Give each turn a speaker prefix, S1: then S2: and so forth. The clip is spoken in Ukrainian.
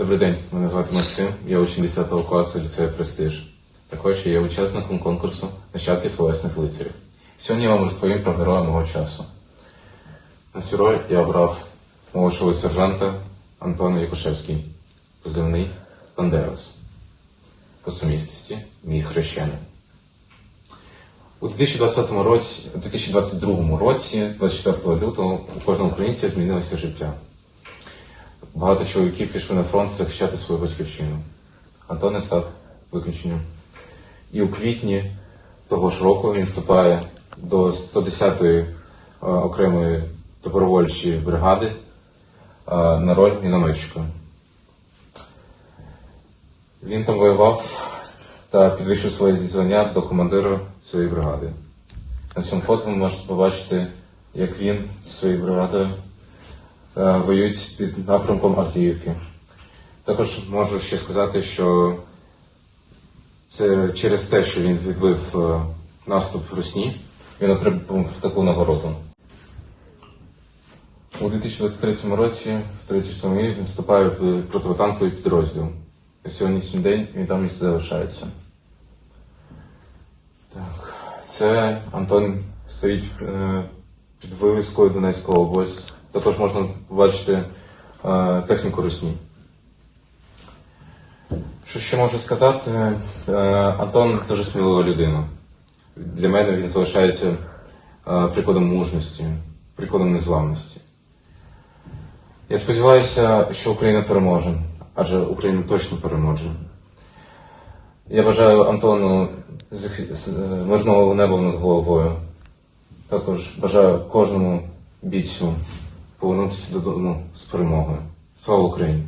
S1: Добрий день, мене звати Максим, я учень 10 класу ліцею Престиж. Також я є учасником конкурсу Нащадки словесних лицарів. Сьогодні я вам розповім про героя мого часу. На цю роль я обрав молодшого сержанта Антона Якушевський, позивний Бандерас. По сумісності мій хрещений. У 2020 році, 2022 році, 24 лютого, у кожного українця змінилося життя. Багато чоловіків пішли на фронт захищати свою батьківщину. Антон не став виключенням. І у квітні того ж року він вступає до 110-ї е, окремої добровольчої бригади е, на роль мінометчика. Він там воював та підвищив своє звання до командира своєї бригади. На цьому фото ви можете побачити, як він зі своєю бригадою воюють під напрямком Авдіївки. Також можу ще сказати, що це через те, що він відбив е, наступ Русні, він отримав таку нагороду. У 2023 році, в 37 рік, він вступає в противотанковий підрозділ. На сьогоднішній день він там і залишається. Так. Це Антон стоїть е, під вивіскою Донецької області. Також можна побачити е, техніку Русні. Що ще можу сказати? Е, Антон дуже смілива людина. Для мене він залишається е, прикладом мужності, прикладом незламності. Я сподіваюся, що Україна переможе, адже Україна точно переможе. Я бажаю Антону мирного неба над головою. Також бажаю кожному бійцю повернутися додому з перемогою. Слава Україні!